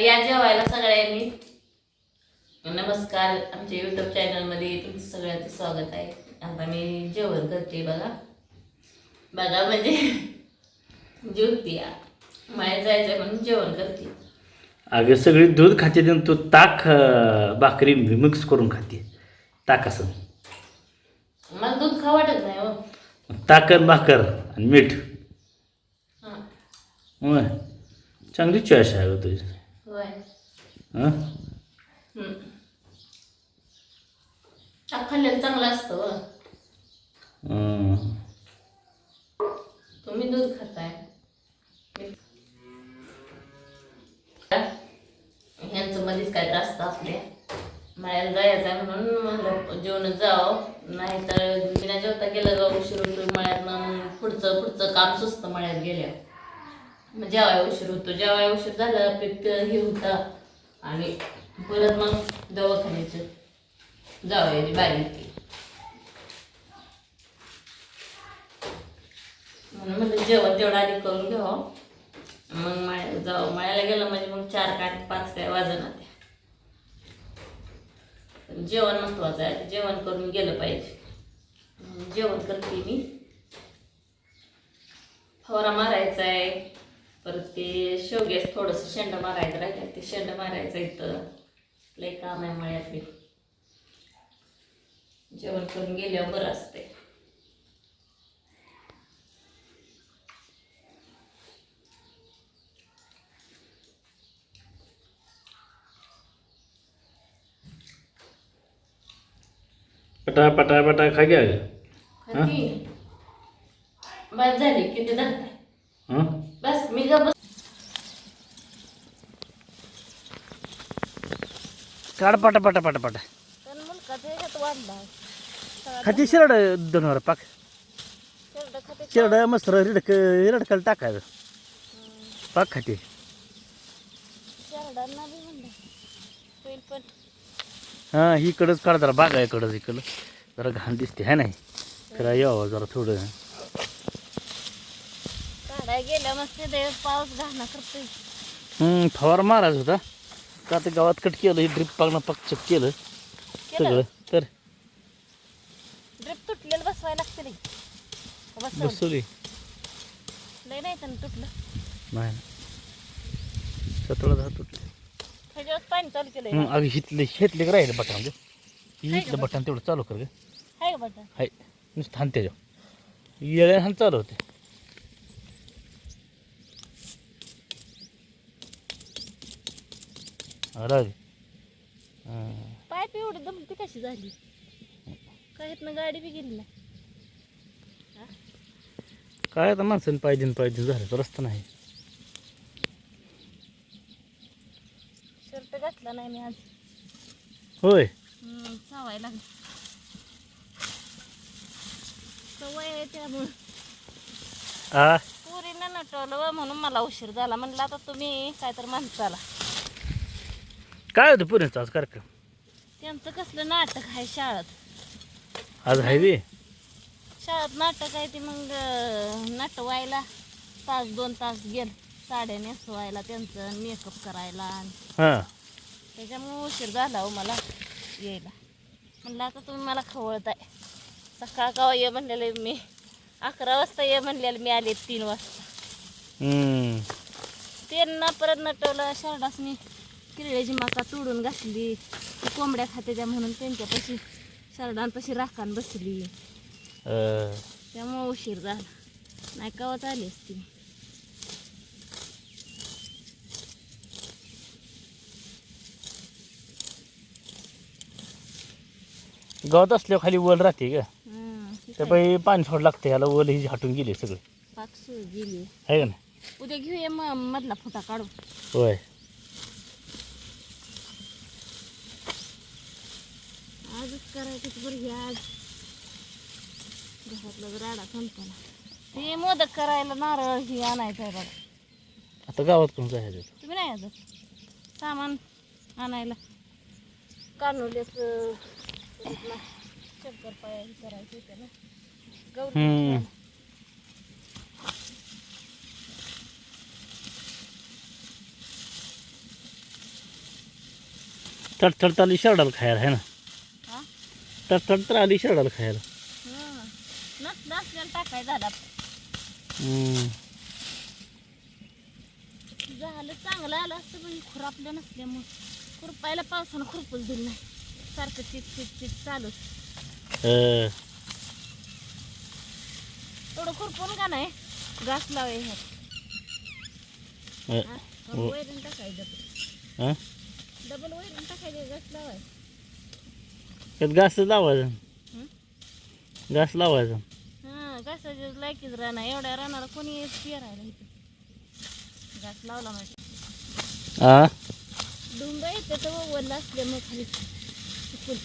या जेवायला सगळ्यांनी नमस्कार. आमच्या युट्यूब चॅनलमध्ये तुमचं सगळ्यांचं स्वागत आहे. आता मी जेवण करते बघा. बघा म्हणजे जेवते माया जायचं म्हणून जेवण करते. अगं सगळी दूध खाते आणि तू ताक भाकरी मिक्स करून खाते. ताक असं. मला दूध खा वाटत नाही हो. भाकर आणि मीठ. हां. चांगली चॉईस आहे तुझी. हं? खाल्लेलं चांगलं असतं हं. तुम्ही दूध खाताय. ह्यांचं मध्येच काय त्रास आपल्या मळ्याला जायचं आहे म्हणून म्हणलं जेवण जावं. नाही तर बिना जेवता गेलं ग उशीर होतो मळ्यात पुढचं पुढचं काम सुचतं मळ्यात गेल्यावर. मग जेवाय उशीर होतो जेवाय उशीर झाला पीक हे होतं. आणि परत मग दवाखान्याचं जावयाची बारी येते म्हणून म्हणलं जेवण तेवढं आधी करून घ्यावं. मग माया जावं माळ्याला गेलं म्हणजे मग चार काय पाच काय वाजणार ते जेवण महत्वाचं आहे जेवण करून गेलं पाहिजे. जेवण करते मी. फवारा मारायचा आहे. परत ते शेवग्यास थोडंसं शेंड मारायचं राहिलं ते शेंड मारायचं इथं. लय काम आहे मळ्यात बी. जेवण करून गेल्यावर बरं असते पटा पटा पटा खा घ्या गं. खाती बस झाली किती धरताय हं? बस मी ग बस काढ पटा पटा पटा पटा. वाढला खाती शिरड दोनवर पाक. शेरडं खाते शिरड मस्त रिडक रिडकल टाकायचं. पाक खाते. शेरडांना बी म्हणलं होईल पण हां इकडंच काढ जरा बागा इकडंच इकडं. जरा घाण दिसते है नाही? फिरा यावं जरा थोडं. काढाय गेल्या मस्त ते पाऊस घाणा करतोय. हं, फवार मारायचा होता. का आता गावात कट केलं हे ड्रिप पागणं पक्चक केलं सगळं. तर ड्रिप तुटलेलं बसवायला लागते बस बसवली. लय नाही तर तुटलं. नाही सतरा दहा तुटले. पाणी चालू केलंय. अगं हितले हितले का राहिले बटन म्हणजे हितलं बटन तेवढं चालू कर ग. हाय का बटन? हाय नुसतं हान त्याच्यावर. येळ्या हान चालू होते. राग पाईप एवढी दमती कशी झाली? काय ना गाडी बी गेली नाही. काय आता माणसाने पाहिजे पाहिजे झालं तर रस्ता नाही. शर्ट घातला नाही मी आज. होय. हम्म, चावायला लागली. सवय आहे त्यामुळं. आ? पुरीनं नटवलं व म्हणून मला उशीर झाला. म्हणलं आता तुम्ही काय तर म्हणताला. काय होतं पुण्याचा आज कार्यक्रम? त्यांचं कसलं नाटक आहे शाळेत. आज हायवे शाळेत नाटक आहे ते मग अं, नटवायला तास दोन तास गेल. साड्या नेसवायला त्यांचं मेकअप करायला आणि हां. त्याच्यामुळे उशीर झाला हो मला यायला. म्हणलं आता तुम्ही मला खवळताय. सकाळ का ये म्हणलेले मी. अकरा वाजता ये म्हणलेलं मी आले तीन वाजता. हम्म. त्यांना परत नटवलं शरडासनी किरड्याची माका तोडून घातली. कोंबड्या खाते त्या म्हणून त्यांच्यापाशी शरडांपाशी राखान बसली. त्यामुळे उशीर झाला. नाही कवच आली असती. गावात असल्यावर खाली वल राहते का त्या पायी पाणी सोड लागते ह्याला वल ही हटून गेली सगळे. पाक गेली आहे का नाही? उद्या घेऊया मग मधला फुटा काढू होय. आजच करायचं बरं घ्या आज. घरातलं राडा संपला ते मोदक करायला नारळ ही आणायचं आहे बघा. आता गावात कोण जायचं तुम्ही नाही येत सामान आणायला. कानोल्याचं शंकरपाळ्या हे करायचं होतं ना. गौरी हम्म. आली शेरडाला खायला आहे ना? हा तडतड तर आली शेरडाला खायला. हं. टाकाय झाला. चांगलं आलं असतं पण खुरापलं नसल्यामुळं. खुरपायला पावसानं खुरपच दिलं नाही. सारखं चिक चालूच. अं, थोडं खुरपून का नाही? घास लावे ह्यात? डबल वैरण टाकायचं. घास लावाय त्यात घास लावायचं? घास लावायचं. हां घासाच्या लायकीच राहणार एवढ्या राहणार कोणी पेरायला इथं? घास लावला माहिती हा येते तर वल्ला असल्यामुळे खाली चिखल.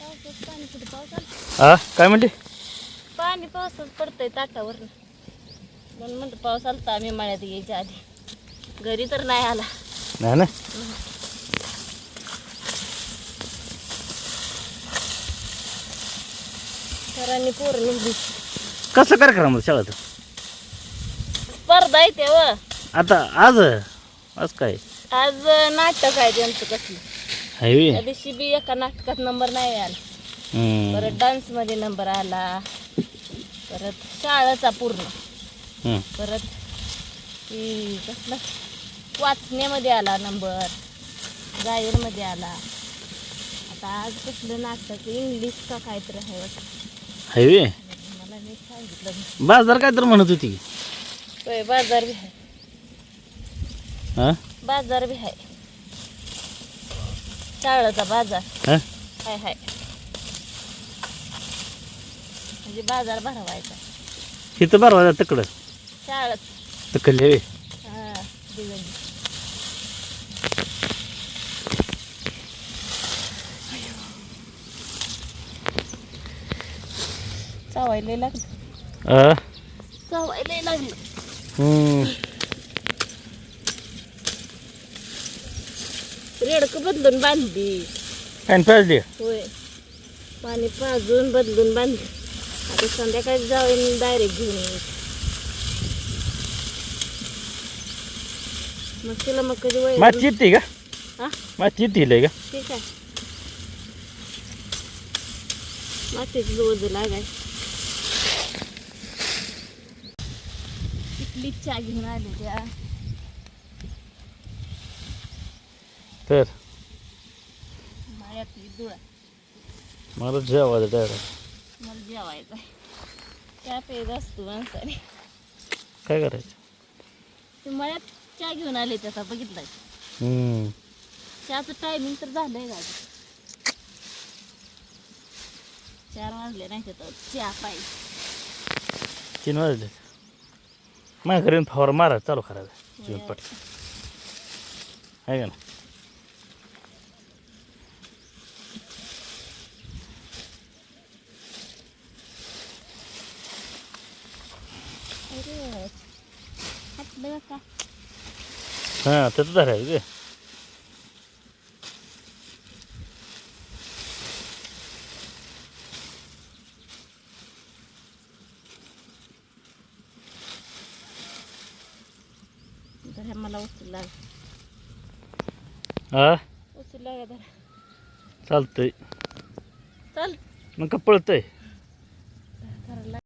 पावसात पाणी कुठे? पाऊस आला? हा काय म्हणते पाणी पावसात पडतंय ताटावर म्हणून म्हणतो पाऊस आलता आम्ही मळ्यात यायच्या आधी. घरी तर नाही आला. नाही ना? सरांनी पोरं निघली कसं कार्यक्रम होता शाळेत? स्पर्धा येते व आता आज? आज काय? आज नाटक आहे त्यांचं कसलं. त्या दिवशी बी एका नाटकात नंबर नाही आला. हम्म. परत डान्समध्ये नंबर आला. परत शाळेचा पूर्ण. हम्म. परत ती कसलं? वाचण्यामध्ये आला नंबर. गायनमध्ये आला. आता आज कसलं नाटक? इंग्लिश का काहीतरी आहे वाटतं. हायवे. बाजार काय तर म्हणत होती. होय बाजार बी आहे. हा? बाजार बी आहे. शाळेचा बाजार. हा? हाय हाय. म्हणजे बाजार भरवायचा. इथं बरं तिकडं. शाळेत. तिकडले हा चावायला लागलं. हा चावायला लागलं. हम्म. रेडकं बदलून बांधली. काय पाहिजे. होय. पाणी पाजून बदलून बांधली. आता संध्याकाळी जाऊन डायरेक्ट घेऊन मग तिला मग कधी वय माती येते का? हा? माती येते का? ठीक आहे. मातीच लोज लागाय तिथली चहा घेऊन आले त्या. तर? दुळा मला जेवायचं डायरेक्ट मला जेवायचं चहा पेज असतो माणसाने. काय करायचं? ते मळ्यात चहा घेऊन आले त्याचा बघितला हम्म. चहाचं टायमिंग तर झालंय का चार वाजले नाही तर चहा पाहिजे. तीन वाजले. माझ्या घरी फवार मारा चालू करायचं जीवन पट आहे का ना हां त्याचं धरायचं गे तर हे मला उचलला हा? उचलला का तर चालतंय. चल. मग का पळतंय?